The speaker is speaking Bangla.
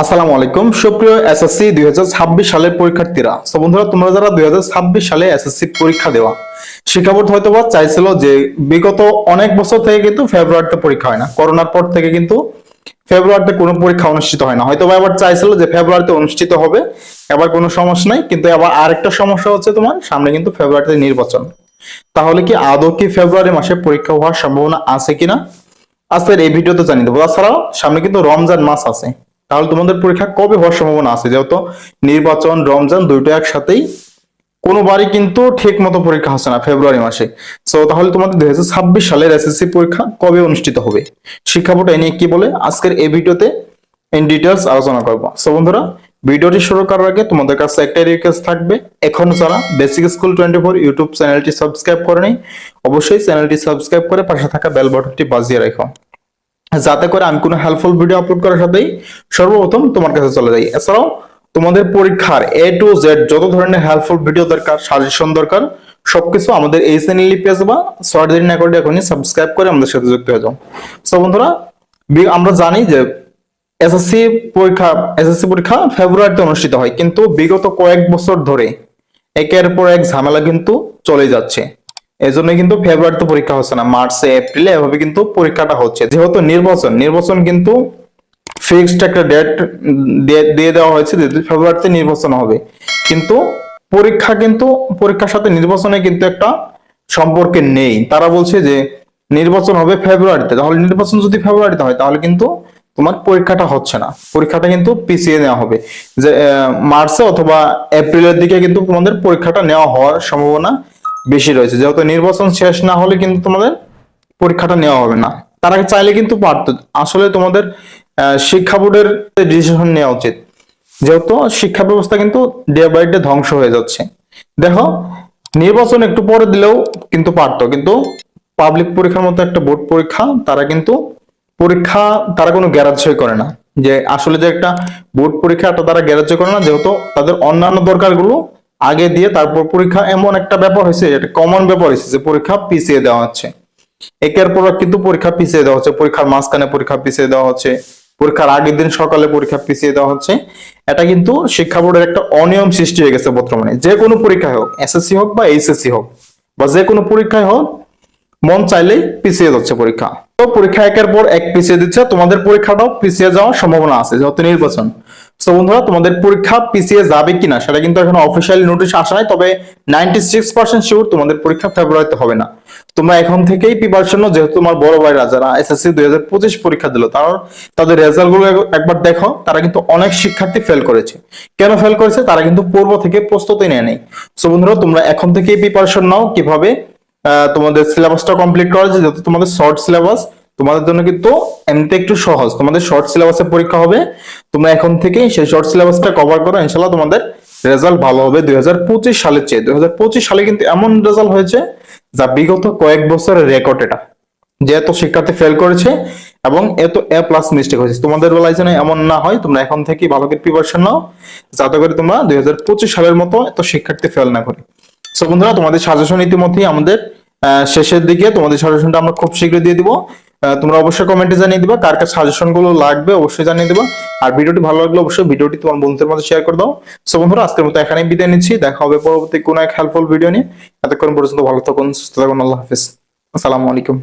আসসালামু আলাইকুম। সুপ্রিয় এসএসসি দুই হাজার ছাব্বিশ সালের পরীক্ষার্থীরা তো বন্ধুরা, তোমরা যারা দুই সালে এসএসসি পরীক্ষা দেওয়া শিক্ষা বোর্ড হয়তো বা চাইছিল যে বিগত অনেক বছর থেকে কিন্তু ফেব্রুয়ারিতে পরীক্ষা হয় না। করোনার পর থেকে কিন্তু ফেব্রুয়ারিতে কোনো পরীক্ষা অনুষ্ঠিত হয় না। হয়তো বা এবার চাইছিল যে ফেব্রুয়ারিতে অনুষ্ঠিত হবে, এবার কোনো সমস্যা নাই। কিন্তু আবার আরেকটা সমস্যা হচ্ছে তোমার, সামনে কিন্তু ফেব্রুয়ারিতে নির্বাচন। তাহলে কি আদৌ কি ফেব্রুয়ারি মাসে পরীক্ষা হওয়ার সম্ভাবনা আছে কিনা? আজকের এই ভিডিওতে জানিয়ে দেবো। তাছাড়াও, সামনে কিন্তু রমজান মাস আছে। তাহলে তোমাদের পরীক্ষা কবে হওয়ার সম্ভাবনা আছে? যেহেতু নির্বাচন, রমজান দুইটা একসাথেই কোনোবারই কিন্তু ঠিক মতো পরীক্ষা হচ্ছে না ফেব্রুয়ারি মাসে। সো তাহলে তোমাদের দুই হাজার ছাব্বিশ সালের এসএসসি পরীক্ষা কবে অনুষ্ঠিত হবে? শিক্ষা বোর্ড এ নিয়ে কি বলে? আজকের এই ভিডিওতে ইন ডিটেলস আলোচনা করব। সো বন্ধুরা, ভিডিওটি শুরু করার আগে তোমাদের কাছে একটাই রিকোয়েস্ট থাকবে। এখনও যারা basic school twenty four YouTube চ্যানেলটি সাবস্ক্রাইব করে করেনি, অবশ্যই চ্যানেলটি সাবস্ক্রাইব করে পাশে থাকা বেল বাটনটি বাজিয়ে রাখো। যাতে করে আমি কোনো হেল্পফুল ভিডিও আপলোড করার সাথেই সর্বপ্রথম তোমার কাছে চলে যাই। এছাড়াও, তোমাদের পরীক্ষার এ টু জেড যত ধরনের হেল্পফুল ভিডিও দরকার সাজেশন দরকার, সবকিছু আমাদের এই চ্যানেলে পেয়ে যাবা। দিন না করে এখনই সাবস্ক্রাইব করে আমাদের সাথে যুক্ত হয়ে যাও। সো বন্ধুরা আমরা জানি যে এসএসসি পরীক্ষা এসএসসি পরীক্ষা ফেব্রুয়ারিতে অনুষ্ঠিত হয়। কিন্তু বিগত কয়েক বছর ধরে একের পর এক ঝামেলা কিন্তু চলে যাচ্ছে। এই জন্য কিন্তু ফেব্রুয়ারিতে পরীক্ষা হচ্ছে না মার্চে এপ্রিলে এভাবে কিন্তু পরীক্ষাটা হচ্ছে। যেহেতু নির্বাচন নির্বাচন কিন্তু ফিক্সড একটা ডেট দিয়ে দেওয়া হয়েছে যে ফেব্রুয়ারিতে নির্বাচন হবে। কিন্তু পরীক্ষা কিন্তু, পরীক্ষার সাথে নির্বাচনে কিন্তু একটা সম্পর্কে নেই। তারা বলছে যে নির্বাচন হবে ফেব্রুয়ারিতে তাহলে নির্বাচন যদি ফেব্রুয়ারিতে হয়, তাহলে কিন্তু তোমার পরীক্ষাটা হচ্ছে না। পরীক্ষাটা কিন্তু পিছিয়ে নেওয়া হবে। যে মার্চে অথবা এপ্রিলের দিকে কিন্তু তোমাদের পরীক্ষাটা নেওয়া হওয়ার সম্ভাবনা বেশি রয়েছে। যেহেতু নির্বাচন শেষ না হলে কিন্তু তোমাদের পরীক্ষাটা নেওয়া হবে না। তারা চাইলে কিন্তু পারতো। আসলে তোমাদের শিক্ষা বোর্ডের ডিসিশন নেওয়া উচিত। যেহেতু শিক্ষা ব্যবস্থা কিন্তু ডে বাই ডে ধ্বংস হয়ে যাচ্ছে। দেখো, নির্বাচন একটু পরে দিলেও কিন্তু পারতো। কিন্তু পাবলিক পরীক্ষার মতো একটা বোর্ড পরীক্ষা, তারা কিন্তু পরীক্ষা, তারা কোনো গ্যারাজই করে না। যে আসলে যে একটা বোর্ড পরীক্ষা পরীক্ষাটা তারা গ্যারাজ করে না, যেহেতু তাদের অন্যান্য দরকারগুলো আগে দিয়ে তারপর পরীক্ষা এমন একটা ব্যাপার হয়েছে, এটা কমন ব্যাপার হয়েছে যে পরীক্ষা পিছিয়ে দেওয়া হচ্ছে। একের পর কিন্তু পরীক্ষা পিছিয়ে দেওয়া হচ্ছে, পরীক্ষার মাঝখানে পরীক্ষা পিছিয়ে দেওয়া হচ্ছে, পরীক্ষার আগের দিন সকালে পরীক্ষা পিছিয়ে দেওয়া হচ্ছে। এটা কিন্তু শিক্ষা বোর্ডের একটা অনিয়ম সৃষ্টি হয়ে গেছে বর্তমানে। যে কোনো পরীক্ষায় হোক এসএসসি হোক বা এইচএসসি হোক, বা যে কোনো পরীক্ষায় হোক, মন চাইলেই পিছিয়ে যাচ্ছে পরীক্ষা। তো পরীক্ষা একের পর এক পিছিয়ে দিচ্ছে, তোমাদের পরীক্ষাটাও পিছিয়ে যাওয়ার সম্ভাবনা আছে, যেহেতু নির্বাচন। তো বন্ধুরা, তোমাদের পরীক্ষা পিছিয়ে যাবে কিনা সেটা কিন্তু এখন অফিসিয়ালি নোটিশ আসা নাই, তবে নাইনটি সিক্স পার্সেন্ট শিওর তোমাদের পরীক্ষা ফেব্রুয়ারিতে হবে না। তোমরা এখন থেকেই প্রিপারেশন যেহেতু তোমার বড় ভাইরা যারা এসএসসি দুই হাজার পঁচিশ পরীক্ষা দিল, তার তাদের রেজাল্টগুলো একবার দেখো, তারা কিন্তু অনেক শিক্ষার্থী ফেল করেছে। কেন ফেল করেছে? তারা কিন্তু পূর্ব থেকে প্রস্তুতি নেয় নেই। সো বন্ধুরা, তোমরা এখন থেকেই প্রিপারেশন নাও, কীভাবে তোমাদের সিলেবাসটা কমপ্লিট করা যেহেতু তোমাদের শর্ট সিলেবাস তোমাদের জন্য কিন্তু এমনিতে একটু সহজ। তোমাদের শর্ট সিলেবাসের পরীক্ষা হবে। তোমরা এখন থেকেই সেই শর্ট সিলেবাসটা কভার করো। ইনশাল্লাহ তোমাদের রেজাল্ট ভালো হবে দুই সালের চেয়ে। দুই হাজার পঁচিশ সালে কিন্তু এমন রেজাল্ট হয়েছে যা বিগত কয়েক বছরের রেকর্ড এটা। যে এত শিক্ষার্থী ফেল করেছে এবং এত এ প্লাস মিস্টেক হয়েছে। তোমাদের বেলায় যেন এমন না হয়। তোমরা এখন থেকে ভালো করে প্রিপারেশন নাও। যাতে করে তোমরা দুই হাজার পঁচিশ সালের মতো এত শিক্ষার্থী ফেল না করে। সো বন্ধুরা, তোমাদের সাজেশন ইতিমধ্যেই আমাদের শেষের দিকে তোমাদের সাজেশনটা আমরা খুব শীঘ্রই দিয়ে দিব। তোমরা অবশ্যই কমেন্টে জানিয়ে দিবা, কার কার সাজেশনগুলো লাগবে অবশ্যই জানিয়ে দিবা। আর ভিডিওটি ভালো লাগলে অবশ্যই ভিডিওটি তোমার বন্ধুদের মধ্যে শেয়ার করে দাও। সো বন্ধুরা, আজকের মতো এখানেই বিদায় নিচ্ছি। দেখা হবে পরবর্তী কোনো এক হেল্পফুল ভিডিও নিয়ে। এতক্ষণ পর্যন্ত ভালো থাকুন, সুস্থ থাকুন, আল্লাহ হাফিজ। আসসালামু আলাইকুম।